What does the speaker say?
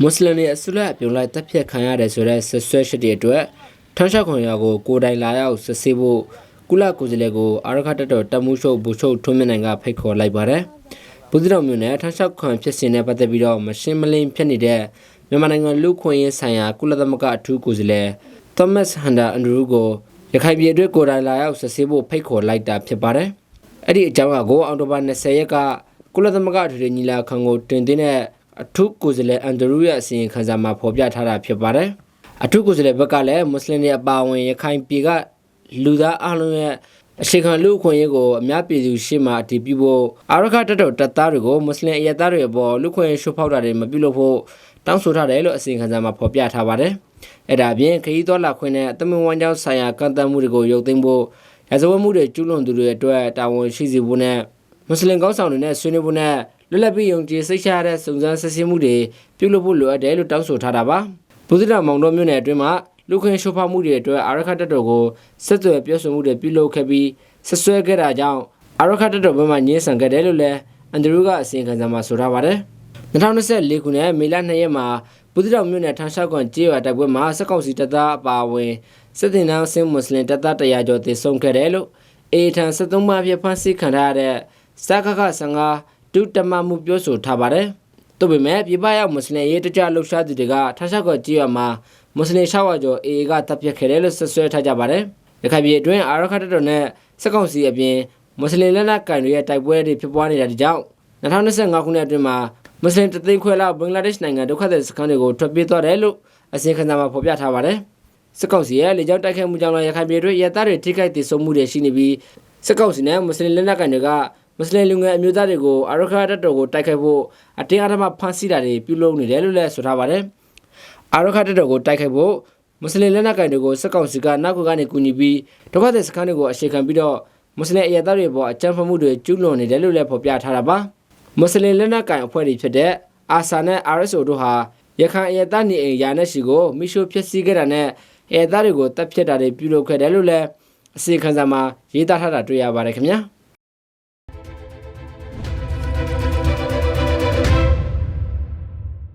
မွတ်စလင်တွေအစုလိုက်အပြုံလိုက်တပ်ဖြတ်ခံရတယ်ဆိုတဲ့ဆွဆွဲရှိတဲ့အတွက်ထန်းရှောက်ခွန်ရွာကိုကိုယ်တိုင်လာရောက်စစ်ဆေးဖို့ကုလကိုယ်စားလှယ်ကိုအာရခတ်တပ်တော်တပ်မှုရှုပ်ဘူရှုပ်ထွန်းမြင့်နိုင်ကဖိတ်ခေါ်လိုက်ပါတယ်။ဘူးသီတော်မြို့နယ်ထန်းရှောက်ခွန်ဖြစ်စဉ်နဲ့ပတ်သက်ပြီးတော့မရှင်းမလင်းဖြစ်နေတဲ့မြန်မာနိုင်ငံလူ့ခွင့်ရေးဆိုင်ရာကုလသမဂ္ဂအထူးကိုယ်စားလှယ်သောမတ်ဟန်ဒါအန်ဒရူကိုရခိုင်ပြည်အတွက်ကိုယ်တိုင်လာရောက်စစ်ဆေးဖို့ဖိတ်ခေါ်လိုက်တာဖြစ်ပါတယ်။အဲ့ဒီအကြောင်းအကိုအောက်တိုဘာ20ရက်က ကုလသမဂ္ဂအထွေထွေညီလာခံကိုတင်သွင်းတဲ့အထူးကိုယ်စားလှယ်အန်ဒရူရဲ့အစီရင်ခံစာမှာဖော်ပြထားတာဖြစ်ပါတယ်။အထူးကိုယ်စားလှယ်ဘက်ကလည်းမွတ်စလင်တွေအပါအဝင်ရခိုင်ပြည်ကလူသားအလုံးရဲ့အရှိခံလူအခွင့်အရေးကိုအများပြည်သူရှေ့မှာအတည်ပြုဖို့အာရခတက်တော်တပ်သားတွေကိုမွတ်စလင်အရက်သားတွေအပေါ်လူခွင့်ရှုဖောက်တာတွေမပြုလုပ်ဖို့တောင်းဆိုထားတယ်လို့အစီရင်ခံစာမှာဖော်ပြထားပါတယ်။အဲ့ဒါအပြင်ခရီးသွားလာခွင့်နဲ့တမန်ဝန်ကြောင်းဆိုင်ရာကန့်သတ်မှုတွေကိုရုပ်သိမ်းဖို့ရာဇဝတ်မှုတွေကျူးလွန်သူတွေအတွက်တာဝန်ရှိစေဖို့နဲ့ မွတ်စလင်ကောင်းဆောင်တွေနဲ့ဆွေးနွေးဖို့နဲ့လွတ်လပ်ပြီးယုံကြည်စိတ်ချရတဲ့စုံစမ်းစစ်ဆေးမှုတွေပြုလုပ်ဖို့လိုအပ်တယ်လို့တောင်းဆိုထားတာပါ။ဘူးသီတာမောင်တော်မြို့နယ်အတွင်းမှာလူခွင့်ရှုဖောက်မှုတွေအတွက်အာရခတက်တော်ကိုဆက်သွယ်ပြောဆိုမှုတွေပြုလုပ်ခဲ့ပြီးဆက်ဆွဲခဲ့တာကြောင့်အာရခတက်တော်ဘက်မှညှင်းဆန်ခဲ့တယ်လို့လည်းအန်ဒရူကအစီရင်ခံစာမှာဆိုထားပါတယ်။2024ခုနှစ်မေလ2ရက်မှာဘူးသီတော်မြို့နယ်ထန်းရှောက်ကွန်ကျေးရွာတိုက်ပွဲမှာစက်ကောင်စီတပ်သားအပါအဝင်စစ်တင်နောင်းစင်မွတ်စလင်တပ်သား100ကျော်သေဆုံးခဲ့တယ်လို့အေထန်73မှဖြစ်ဖမ်းဆီးခံထားရတဲ့ စကခ15ဒုတမမှုပြောဆိုထားပါတယ်။တို့ပေမဲ့ပြည်ပရောက်မွတ်စလင်ရေးတကြလှုပ်ရှားသူတွေကထန်းရှောက်ကွန်ကျေးရွာမှာမွတ်စလင်600ကျော်အေကတပ်ဖြတ်ခဲ့တယ်လို့ဆွဆွဲထားကြပါတယ်။ရခိုင်ပြည်အတွင်းအာရခတ်တပ်တော်နဲ့စက်ကောင်စီအပြင်မွတ်စလင်လက်နက်ကန်တွေရဲ့တိုက်ပွဲတွေဖြစ်ပွားနေတာကြောင့်2025ခုနှစ်အတွင်းမှာမွတ်စလင်တသိန်းခွဲလောက်ဘင်္ဂလားဒေ့ရှ်နိုင်ငံဒုက္ခသည်စခန်းတွေကိုထွက်ပြေးသွားတယ်လို့အစီရင်ခံစာမှာဖော်ပြထားပါတယ်။စစ်ကောင်စီရဲ့လေကြောင်းတိုက်ခိုက်မှုကြောင့်လည်းရခိုင်ပြည်တွင်းရဲသားတွေထိခိုက်ဒေဆုံးမှုတွေရှိနေပြီးစစ်ကောင်စီနဲ့မွတ်စလင်လက်နက်ကန်တွေက မွတ်စလင်လူငယ်အမျိုးသားတွေကိုအာရခတ်တပ်တော်ကိုတိုက်ခိုက်ဖို့အတင်းအဓမ္မဖမ်းဆီးတာတွေပြုလုပ်နေတယ်လို့လည်းဆိုထားပါတယ်။အာရခတ်တပ်တော်ကိုတိုက်ခိုက်ဖို့မွတ်စလင်လက်နက်ကန်တွေကိုစစ်ကောင်စီကနောက်ကနေကူညီပြီးဒုက္ခသည်စခန်းတွေကိုအခြေခံပြီးတော့မွတ်စလင်အရသားတွေပေါ်အကြမ်းဖက်မှုတွေကျူးလွန်နေတယ်လို့လည်းဖော်ပြထားတာပါမွတ်စလင်လက်နက်ကန်အဖွဲ့တွေဖြစ်တဲ့အာဆာနဲ့ RSO တို့ဟာရခိုင်အရသားနေအိမ်ယာနဲ့ရှိကိုမိရှို့ဖျက်ဆီးခဲ့တာနဲ့အရသားတွေကိုတပ်ဖြတ်တာတွေပြုလုပ်ခဲ့တယ်လို့လည်းအစီအခံစာမှာရေးသားထားတာတွေ့ရပါတယ်ခင်ဗျာ။